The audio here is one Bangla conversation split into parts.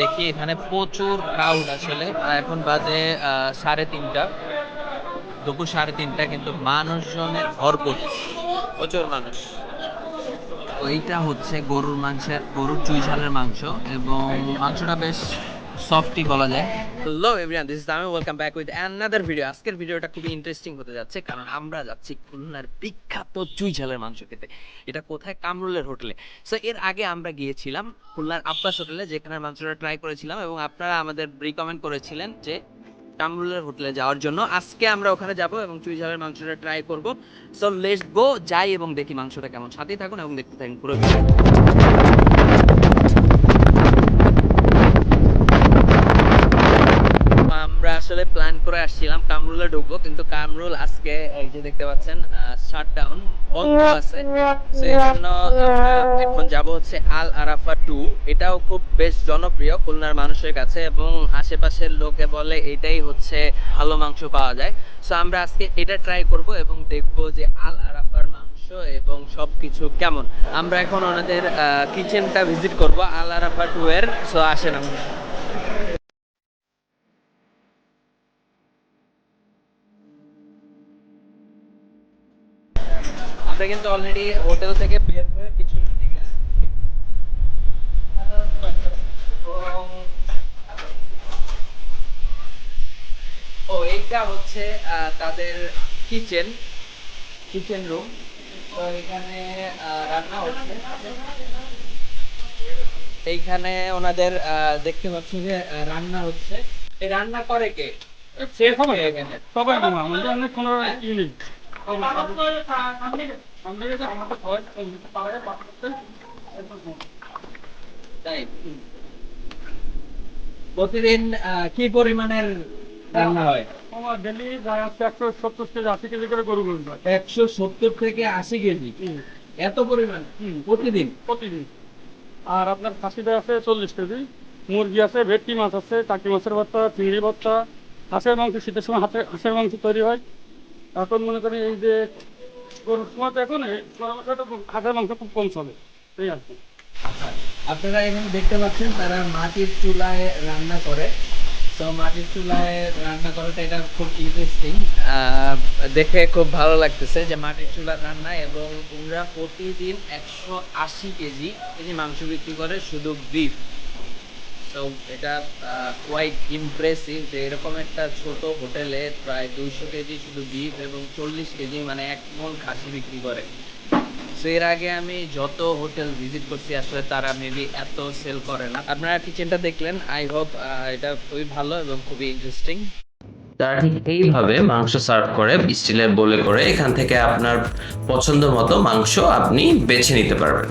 দেখি এখানে প্রচুর ক্রাউড আসলে। এখন বাজে সাড়ে তিনটা। দুপুর সাড়ে তিনটা, কিন্তু মানুষজনের ভরপুর। প্রচুর মানুষ। ওইটা হচ্ছে গরুর মাংসের, গরুর চুই ঝালের মাংস এবং মাংসটা বেশ সফটই বলা যায়। হ্যালো এভরিওয়ান দিস ইজ আমি welcome back with another video আজকের ভিডিওটা খুবই ইন্টারেস্টিং হতে যাচ্ছে, কারণ আমরা যাচ্ছি খুলনার বিখ্যাত চুই ঝালের মাংস খেতে। এটা কোথায়? কামরুলের হোটেলে। সো এর আগে আমরা গিয়েছিলাম খুলনার আব্বাস হোটেলে, যেখানে মাংসটা ট্রাই করেছিলাম, এবং আপনারা আমাদের রিকমেন্ড করেছিলেন যে কামরুলের হোটেলে যাওয়ার জন্য। আজকে আমরা ওখানে যাব এবং চুই ঝালের মাংসটা ট্রাই করব। সো লেটস গো যাই এবং দেখি মাংসটা কেমন। সাথেই থাকুন এবং দেখতে থাকুন পুরো ভিডিও আমরা আসলে প্ল্যান করে আসছিলাম কামরুলে ঢুকবো কিন্তু কামরুল আজকে এই যে দেখতে পাচ্ছেন শাট ডাউন বন্ধ আছে। এই জন্য এখন যাব হচ্ছে আল আরাফা টু। এটাও খুব বেশ জনপ্রিয় খুলনার মানুষের কাছে এবং আশেপাশের লোকে বলে এটাই হচ্ছে ভালো মাংস পাওয়া যায়। সো আমরা আজকে এটা ট্রাই করব এবং দেখব যে আল আরাফার মাংস এবং সবকিছু কেমন। আমরা এখন ওনাদের কিচেনটা ভিজিট করব আল আরাফা টু এর। সো আসেন আমরা আমরা কিন্তু অলরেডি হোটেল থেকে বের হয়ে কিছু ও এইটা হচ্ছে তাদের কিচেন কিচেন রুম তো এখানে রান্না হচ্ছে। এইখানে ওনাদের আহ, দেখতে পাচ্ছি যে রান্না হচ্ছে। এই রান্না করে কে? সে সবাই এখানে। সবাই আমাদের অনেক কোনো ই প্রতিদিন কি পরিমাণের রান্না হয়? আমার ডেলি যায় হচ্ছে একশো সত্তর থেকে আশি কেজি। করে গরু গরু একশো সত্তর থেকে আশি কেজি এত পরিমাণ। প্রতিদিন? প্রতিদিন। আর আপনার খাসিটা আছে চল্লিশ কেজি। মুরগি আছে ভেটকি মাছ আছে টাকি মাছের ভর্তা চিংড়ি ভর্তা। হাঁসের মাংস শীতের সময় হাঁসের হাঁসের মাংস তৈরি হয়। এখন মনে করেন এই যে গরুর সময় তো এখন মাংস খুব কম চলে। আর কি। আপনারা দেখতে পাচ্ছেন তারা মাটির চুলায় রান্না করে। তো মাটির চুলায় রান্না করাটা এটা খুব ইন্টারেস্টিং দেখে খুব ভালো লাগতেছে যে মাটির চুলার রান্না এবং ওরা প্রতিদিন একশো আশি কেজি কেজি মাংস বিক্রি করে শুধু বিফ তো এটা কোয়াইট ইমপ্রেসিভ যে এরকম একটা ছোট হোটেলে প্রায় দুইশো কেজি শুধু বিফ এবং চল্লিশ কেজি মানে এক মন খাসি বিক্রি করে। So, এর আগে আমি যত হোটেল ভিজিট করছি আসলে তারা মেবি এত সেল করে না। আপনারা কিচেনটা দেখলেন আই হোপ এটা খুবই ভালো এবং খুবই ইন্টারেস্টিং তারা ঠিক এইভাবে মাংস সার্ভ করে স্টিলের বলে করে এখান থেকে আপনার পছন্দ মতো মাংস আপনি বেছে নিতে পারবেন।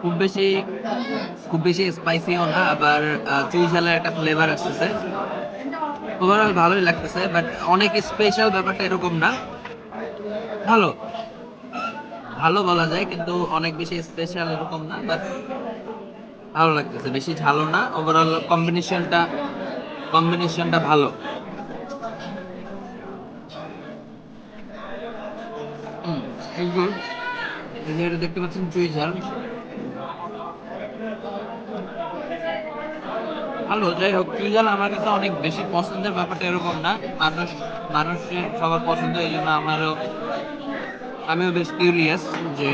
খুব বেশি খুব বেশি স্পাইসিও না, আবার চুই ঝালের একটা ফ্লেভার আসতেছে। ওভারঅল ভালোই লাগতেছে বাট অনেক স্পেশাল ব্যাপারটা এরকম না। ভালো। ভালো বলা যায়, কিন্তু অনেক বেশি স্পেশাল এরকম না বাট ভালো লাগতেছে। বেশি ঝালও না ওভারঅল কম্বিনেশনটা কম্বিনেশনটা ভালো। দেখতে পাচ্ছেন চুই ঝাল। ভালো যাই হোক চুই ঝাল আমার কাছে অনেক বেশি পছন্দের ব্যাপারটা এরকম না। মানুষ, মানুষের সবার পছন্দ এই জন্য আমারও, আমিও বেশ কিউরিয়াস যে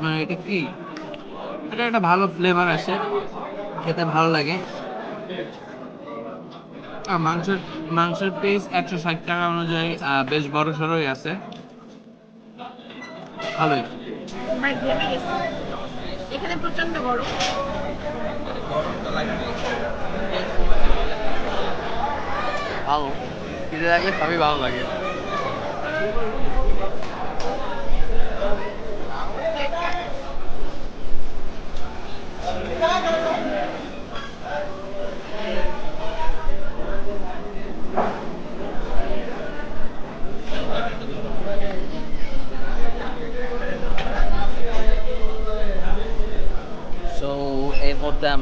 মানে এটা কি? এটা একটা ভালো ফ্লেভার আসে, খেতে ভালো লাগে। আর মাংসের মাংসের পিস একশো ষাট টাকা অনুযায়ী বেশ বড় সড়োই আছে। ভালোই। এখানে প্রচণ্ড গরম। ভালো। খিদে লাগলে সবই ভালো লাগে।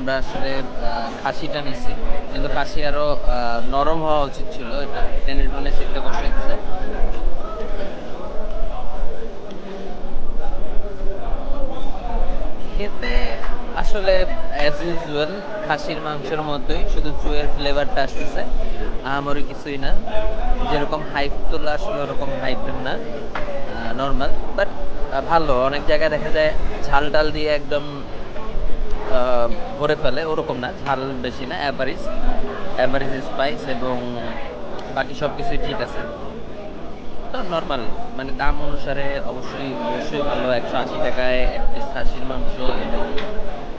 আমরা আসলে খাসিটা নিচ্ছি কিন্তু খাসি আরও আহ, নরম হওয়া উচিত ছিল। এটা করতে খেতে আসলে অ্যাজ ইউজুয়াল খাসির মাংসের মতোই। শুধু চুয়ের ফ্লেভারটা আসতেছে। আমারও কিছুই না। যেরকম হাইপ তোলা আসলে ওরকম হাইপের না। নর্মাল বাট ভালো। অনেক জায়গায় দেখা যায় ঝাল টাল দিয়ে একদম ভরে ফেলে ওরকম না ঝাল বেশি না অ্যাভারেজ অ্যাভারেজ স্পাইস এবং বাকি সব কিছুই ঠিক আছে। তো নর্মাল মানে দাম অনুসারে অবশ্যই অবশ্যই ভালো একশো আশি টাকায় এক পিস খাসির মাংস এবং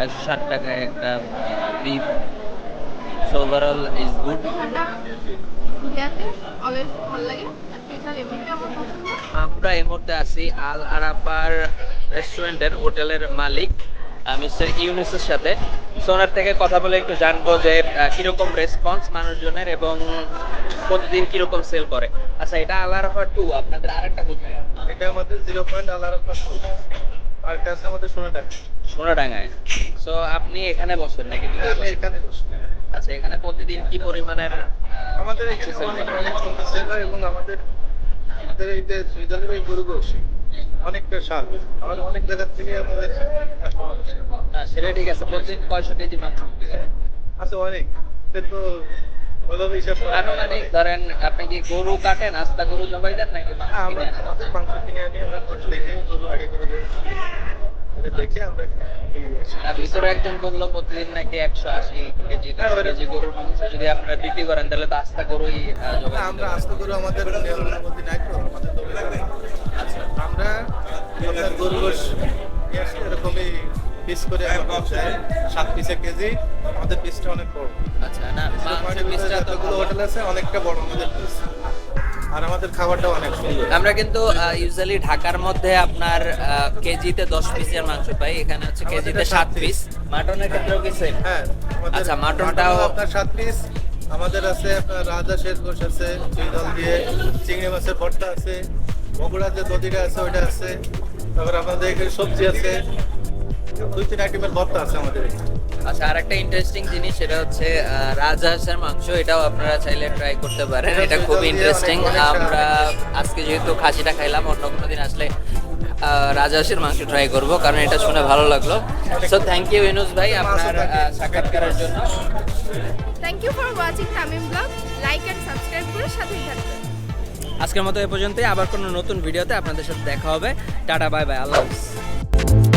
একশো ষাট টাকায় একটা beef so overall is good আমার এই মুহূর্তে আছি আল আরাফার রেস্টুরেন্টের হোটেলের মালিক। মিস্টার ইউনুসের সাথে। সোনার থেকে কথা বলে একটু জানব যে কীরকম রেসপন্স মানুষজনের এবং প্রতিদিন কীরকম সেল করে। আচ্ছা এটা আল আরাফা টু আপনাদের আরেকটা কোথায় এটা আমাদের জিরো পয়েন্ট আলার আর এটা আছে আমাদের সোনাটাকা সোনাডাঙ্গায়। সো আপনি এখানে বসেন নাকি? আমি এখানে বসি। আচ্ছা এখানে প্রতিদিন কি পরিমাণের আমাদের এখানে অনেক সেল হয় এবং আমাদের আমাদের এই যে সুইজারল্যান্ডের গরু গোশ অনেকটা স্বাদ আমাদের অনেক জায়গা থেকে আমাদের সেটা ঠিক আছে প্রতিদিন কয়শো কেজি মাংস আছে অনেক এটা তো। আনুমানিক ধরেন আপনি কি গরু কাটেন আস্তা গরু জবাই দেন নাকি আমরা আমাদের মাংস কিনে আনি আমরা দেখে গরু আগে করে দেখি। দেখে আমরা কিনে নিয়ে আসি। ভিতরে একজন বলল প্রতিদিন নাকি একশো আশি কেজি হ্যাঁ, কেজি গরুর মাংস যদি আপনারা বিক্রি করেন তাহলে তো আস্তা গরুই আমরা। আস্তে করে আমাদের আমাদের আচ্ছা, আমরা আপনার গরু গোশ এরকমই পিস করে সাত পিসে কেজি। আমাদের পিসটা অনেক বড়। আচ্ছা না জিরো মাংসের পয়েন্টের পিসটা তো যতগুলো হোটেল আছে অনেকটা বড় আমাদের পিস আর আমাদের খাবারটাও অনেক সুন্দর। আমরা কিন্তু ইউজুয়ালি ঢাকার মধ্যে আপনার আহ, কেজিতে দশ পিসের মাংস পাই। এখানে হচ্ছে কেজিতে এটা সাত সাত পিস মাটনের ক্ষেত্রেও কি same? হ্যাঁ আচ্ছা, মাটনটাও- আপনার সাত পিস আমাদের আছে আপনার রাজা শেষ গোশ আছে চিংড়ি দল দিয়ে চিংড়ি মাছের ভর্তা আছে। বগুড়ার যে দদিটা আছে ওইটা আছে। তারপর আমাদের এখানে সবজি আছে। দুই তিন আইটেমের ভর্তা আছে আমাদের এখানে। আচ্ছা আর একটা ইন্টারেস্টিং জিনিস সেটা হচ্ছে রাজহাঁসের মাংস এটাও আপনারা চাইলে ট্রাই করতে পারেন। এটা খুব ইন্টারেস্টিং আমরা আজকে যেহেতু খাসিটা খাইলাম অন্য কোনো দিন আসলে রাজহাঁসের মাংস ট্রাই করব কারণ এটা শুনে ভালো লাগল। সো থ্যাংক ইউ ইনুস ভাই আপনার সাক্ষাৎকারের জন্য। Thank you for watching Tamim blog like and subscribe করে সাথেই থাকবেন। আজকের মতো এ পর্যন্তই। আবার কোনো নতুন ভিডিওতে আপনাদের সাথে দেখা হবে। টাটা, বাই বাই, আল্লাহ হাফিজ।